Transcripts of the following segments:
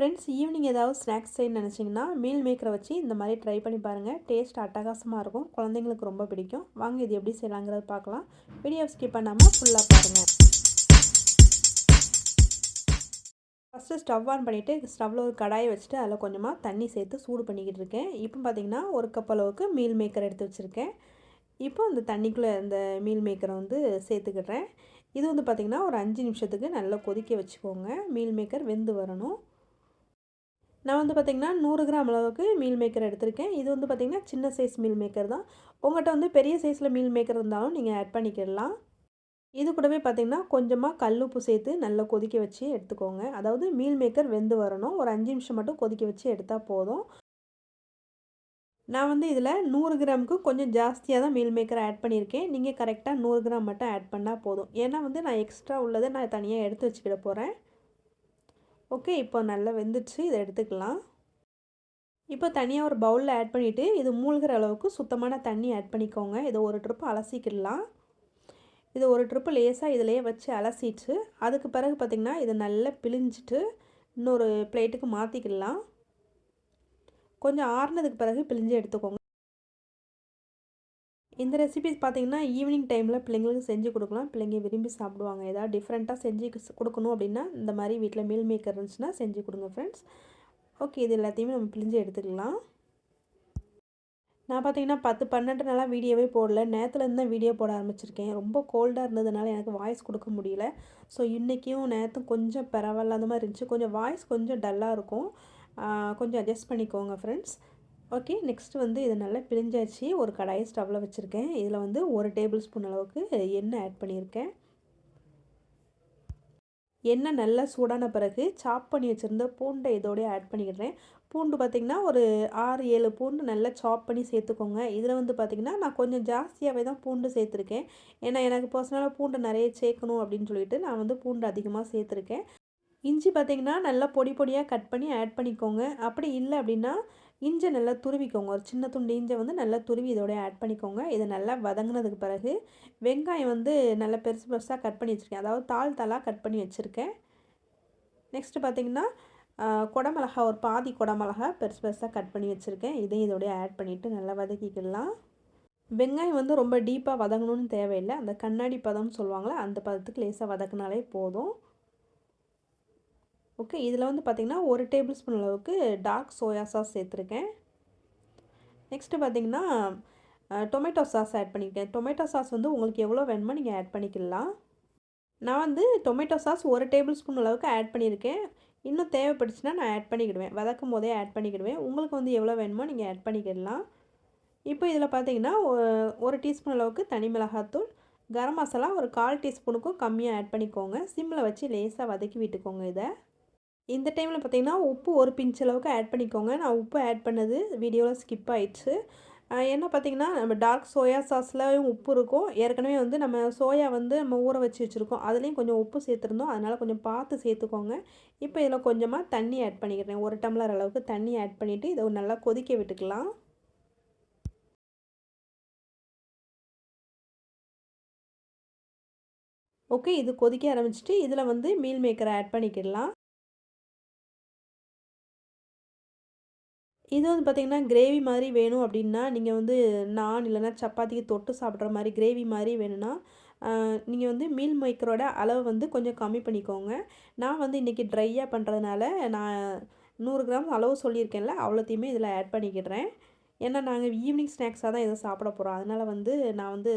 Friends evening ஏதாவது snacks செய்யணும்னு நினச்சிங்கன்னா மீல் மேக்கரை வச்சு இந்த மாதிரி ட்ரை பண்ணி பாருங்கள் டேஸ்ட் அட்டகாசமாக இருக்கும். குழந்தைங்களுக்கு ரொம்ப பிடிக்கும். வாங்க இது எப்படி செய்யலாங்கிறது பார்க்கலாம். வீடியோ ஸ்கிப் பண்ணாமல் ஃபுல்லாக பாருங்கள் ஃபஸ்ட்டு ஸ்டவ் ஆன் பண்ணிவிட்டு ஸ்டவ்வில் ஒரு கடாயை வச்சுட்டு அதில் கொஞ்சமாக தண்ணி சேர்த்து சூடு பண்ணிக்கிட்டு இருக்கேன். இப்போ பார்த்திங்கன்னா ஒரு கப் அளவுக்கு மீல் மேக்கர் எடுத்து வச்சுருக்கேன். இப்போ அந்த தண்ணிக்குள்ளே அந்த மீல் மேக்கரை வந்து சேர்த்துக்கிடுறேன். இது வந்து பார்த்திங்கன்னா ஒரு அஞ்சு நிமிஷத்துக்கு நல்லா கொதிக்க வச்சுக்கோங்க. மீல் மேக்கர் வெந்து வரணும். நான் வந்து பார்த்திங்கன்னா நூறு கிராம் அளவுக்கு மீல் மேக்கர் எடுத்திருக்கேன். இது வந்து பார்த்திங்கன்னா சின்ன சைஸ் மீல் மேக்கர் தான். உங்கள்கிட்ட வந்து பெரிய சைஸில் மீல் மேக்கர் இருந்தாலும் நீங்கள் ஆட் பண்ணிக்கிடலாம். இது கூடவே பார்த்திங்கன்னா கொஞ்சமாக கல் உப்பு சேர்த்து நல்லா கொதிக்க வச்சு எடுத்துக்கோங்க. அதாவது மீல் மேக்கர் வெந்து வரணும். ஒரு அஞ்சு நிமிஷம் மட்டும் கொதிக்க வச்சு எடுத்தால் போதும். நான் வந்து இதில் நூறு கிராமுக்கு கொஞ்சம் ஜாஸ்தியாக தான் மீல் மேக்கர் ஆட் பண்ணியிருக்கேன். நீங்கள் கரெக்டாக நூறு கிராம் மட்டும் ஆட் பண்ணால் போதும். ஏன்னா வந்து நான் எக்ஸ்ட்ரா உள்ளதை நான் தனியாக எடுத்து வச்சுக்கிட போகிறேன் ஓகே இப்போ நல்லா வெந்துடுச்சு இதை எடுத்துக்கலாம். இப்போ தனியாக ஒரு பவுலில் ஆட் பண்ணிவிட்டு இது மூழ்கிற அளவுக்கு சுத்தமான தண்ணி ஆட் பண்ணிக்கோங்க. இதை ஒரு ட்ரிப்பு அலசிக்கிடலாம். இது ஒரு ட்ரிப்பு லேசாக இதிலையே வச்சு அலசிட்டு அதுக்கு பிறகு பார்த்திங்கன்னா இதை நல்லா பிழிஞ்சிட்டு இன்னொரு பிளேட்டுக்கு மாற்றிக்கிடலாம் கொஞ்சம் ஆறுனதுக்கு பிறகு பிழிஞ்சு எடுத்துக்கோங்க. இந்த ரெசிபிஸ் பார்த்திங்கன்னா ஈவினிங் டைமில் பிள்ளைங்களுக்கு செஞ்சு கொடுக்கலாம். பிள்ளைங்க விரும்பி சாப்பிடுவாங்க. ஏதாவது டிஃப்ரெண்ட்டாக செஞ்சு கொடுக்கணும் அப்படின்னா இந்த மாதிரி வீட்டில் மீல் மேக்கர் இருந்துச்சுன்னா செஞ்சு கொடுங்க ஃப்ரெண்ட்ஸ் ஓகே இது எல்லாத்தையுமே நம்ம பிழிஞ்சு எடுத்துக்கலாம். நான் பார்த்தீங்கன்னா பத்து பன்னெண்டு நாளாக வீடியோவே போடல. நேற்றுலேருந்து தான் வீடியோ போட ஆரம்பிச்சிருக்கேன். ரொம்ப கோல்டாக இருந்ததுனால எனக்கு வாய்ஸ் கொடுக்க முடியல. ஸோ இன்றைக்கும் நேற்றும் கொஞ்சம் பரவாயில்லாத மாதிரி இருந்துச்சு. கொஞ்சம் வாய்ஸ் கொஞ்சம் டல்லாக இருக்கும். கொஞ்சம் அட்ஜஸ்ட் பண்ணிக்கோங்க ஃப்ரெண்ட்ஸ் ஓகே நெக்ஸ்ட் வந்து இதை நல்லா பிழிஞ்சாச்சு. ஒரு கடாயை ஸ்டவ்வில் வச்சுருக்கேன். இதில் வந்து ஒரு டேபிள் ஸ்பூன் அளவுக்கு எண்ணெய் ஆட் பண்ணியிருக்கேன். எண்ணெய் நல்லா சூடான பிறகு சாப் பண்ணி வச்சுருந்த பூண்டை இதோடய ஆட் பண்ணிக்கிறேன். பூண்டு பார்த்திங்கன்னா ஒரு ஆறு ஏழு பூண்டு நல்லா சாப் பண்ணி சேர்த்துக்கோங்க. இதில் வந்து பார்த்திங்கன்னா நான் கொஞ்சம் ஜாஸ்தியாகவே தான் பூண்டு சேர்த்துருக்கேன். ஏன்னா எனக்கு பர்சனலாக பூண்டு நிறைய சேர்க்கணும் அப்படின்னு சொல்லிட்டு நான் வந்து பூண்டு அதிகமாக சேர்த்துருக்கேன். இஞ்சி பார்த்திங்கன்னா நல்லா பொடி பொடியாக கட் பண்ணி ஆட் பண்ணிக்கோங்க. அப்படி இல்லை அப்படின்னா இஞ்சை நல்லா துருவிக்கோங்க. ஒரு சின்ன துண்டு இஞ்சை வந்து நல்லா துருவி இதோட ஆட் பண்ணிக்கோங்க. இதை நல்லா வதங்கினதுக்கு பிறகு வெங்காயம் வந்து நல்லா பெருசு பெருசாக கட் பண்ணி வச்சுருக்கேன். அதாவது தாள் தாளாக கட் பண்ணி வச்சுருக்கேன். நெக்ஸ்ட்டு பார்த்திங்கன்னா குடமிளகா ஒரு பாதி குடமிளகா பெருசு பெருசாக கட் பண்ணி வச்சுருக்கேன். இதையும் இதோடய ஆட் பண்ணிவிட்டு நல்லா வதக்கிக்கலாம். வெங்காயம் வந்து ரொம்ப டீப்பாக வதங்கணும்னு தேவையில்லை. அந்த கண்ணாடி பதம்னு சொல்லுவாங்களே அந்த பதத்துக்கு லேசாக வதக்கினாலே போதும். ஓகே இதில் வந்து பார்த்திங்கன்னா ஒரு டேபிள் ஸ்பூன் அளவுக்கு டார்க் சோயா சாஸ் சேர்த்துருக்கேன். நெக்ஸ்ட்டு பார்த்திங்கன்னா டொமேட்டோ சாஸ் ஆட் பண்ணியிருக்கேன். டொமேட்டோ சாஸ் வந்து உங்களுக்கு எவ்வளோ வேணுமோ நீங்கள் ஆட் பண்ணிக்கலாம். நான் வந்து டொமேட்டோ சாஸ் ஒரு டேபிள் ஸ்பூன் அளவுக்கு ஆட் பண்ணியிருக்கேன். இன்னும் தேவைப்பட்டுச்சுன்னா நான் ஆட் பண்ணிக்கிடுவேன். வதக்கும் போதே ஆட் பண்ணிக்கிடுவேன். உங்களுக்கு வந்து எவ்வளோ வேணுமோ நீங்கள் ஆட் பண்ணிக்கிடலாம். இப்போ இதில் பார்த்தீங்கன்னா ஒரு டீஸ்பூன் அளவுக்கு தனி மிளகாத்தூள் கரம் மசாலா ஒரு கால் டீஸ்பூனுக்கும் கம்மியாக ஆட் பண்ணிக்கோங்க. சிம்மில் வச்சு லேசாக வதக்கி விட்டுக்கோங்க இதை. இந்த டைமில் பார்த்திங்கன்னா உப்பு ஒரு பிஞ்ச் அளவுக்கு ஆட் பண்ணிக்கோங்க. நான் உப்பு ஆட் பண்ணது வீடியோவில் ஸ்கிப் ஆயிடுச்சு. என்ன பார்த்திங்கன்னா நம்ம டார்க் சோயா சாஸ்லையும் உப்பு இருக்கும். ஏற்கனவே வந்து நம்ம சோயா வந்து நம்ம ஊற வச்சு வச்சுருக்கோம். அதுலேயும் கொஞ்சம் உப்பு சேர்த்துருந்தோம். அதனால் கொஞ்சம் பார்த்து சேர்த்துக்கோங்க. இப்போ இதில் கொஞ்சமாக தண்ணி ஆட் பண்ணிக்கிறேன். ஒரு டம்ளர் அளவுக்கு தண்ணி ஆட் பண்ணிவிட்டு இதை நல்லா கொதிக்க விட்டுக்கலாம். ஓகே இது கொதிக்க ஆரம்பிச்சிட்டு இதில் வந்து மீல் மேக்கரை ஆட் பண்ணிக்கிடலாம். இது வந்து பார்த்திங்கன்னா கிரேவி மாதிரி வேணும் அப்படின்னா நீங்கள் வந்து நான் இல்லைனா சப்பாத்திக்கு தொட்டு சாப்பிட்ற மாதிரி கிரேவி மாதிரி வேணும்னா நீங்கள் வந்து மீல் மேக்கரோட அளவு வந்து கொஞ்சம் கம்மி பண்ணிக்கோங்க. நான் வந்து இன்றைக்கி ட்ரையாக பண்ணுறதுனால நான் நூறு கிராம் அளவு சொல்லியிருக்கேன்ல அவ்வளோத்தையுமே இதில் ஆட் பண்ணிக்கிடுறேன். ஏன்னா நாங்கள் ஈவினிங் ஸ்நாக்ஸாக தான் எதுவும் சாப்பிட போகிறோம் அதனால் வந்து நான் வந்து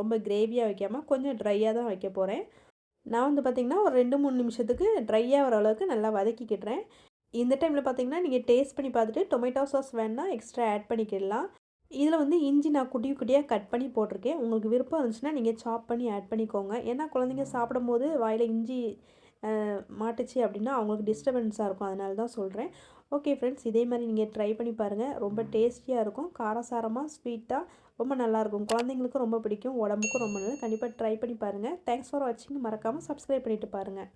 ரொம்ப கிரேவியாக வைக்காமல் கொஞ்சம் ட்ரையாக தான் வைக்க போகிறேன் நான் வந்து பார்த்திங்கன்னா ஒரு ரெண்டு மூணு நிமிஷத்துக்கு ட்ரையாக வர அளவுக்கு நல்லா வதக்கிக்கிட்டுறேன் இந்த டைமில் பார்த்தீங்கன்னா நீங்கள் டேஸ்ட் பண்ணி பார்த்துட்டு டொமேட்டோ சாஸ் வேணால் எக்ஸ்ட்ரா ஆட் பண்ணிக்கிடலாம். இதில் வந்து இஞ்சி நான் குட்டி குட்டியாக கட் பண்ணி போட்டிருக்கேன். உங்களுக்கு விருப்பம் இருந்துச்சுன்னா நீங்கள் சாப் பண்ணி ஆட் பண்ணிக்கோங்க. ஏன்னா குழந்தைங்க சாப்பிடும்போது வாயில் இஞ்சி மாட்டுச்சு அப்படின்னா அவங்களுக்கு டிஸ்டர்பன்ஸாக இருக்கும். அதனால தான் சொல்கிறேன் ஓகே ஃப்ரெண்ட்ஸ் இதே மாதிரி நீங்கள் ட்ரை பண்ணி பாருங்கள் ரொம்ப டேஸ்டியாக இருக்கும். காரசாரமாக ஸ்வீட்டாக ரொம்ப நல்லாயிருக்கும் குழந்தைங்களுக்கும் ரொம்ப பிடிக்கும். உடம்புக்கும் ரொம்ப நல்லது. கண்டிப்பாக ட்ரை பண்ணி பாருங்கள் தேங்க்ஸ் ஃபார் வாட்சிங் மறக்காமல் சப்ஸ்கிரைப் பண்ணிவிட்டு பாருங்கள்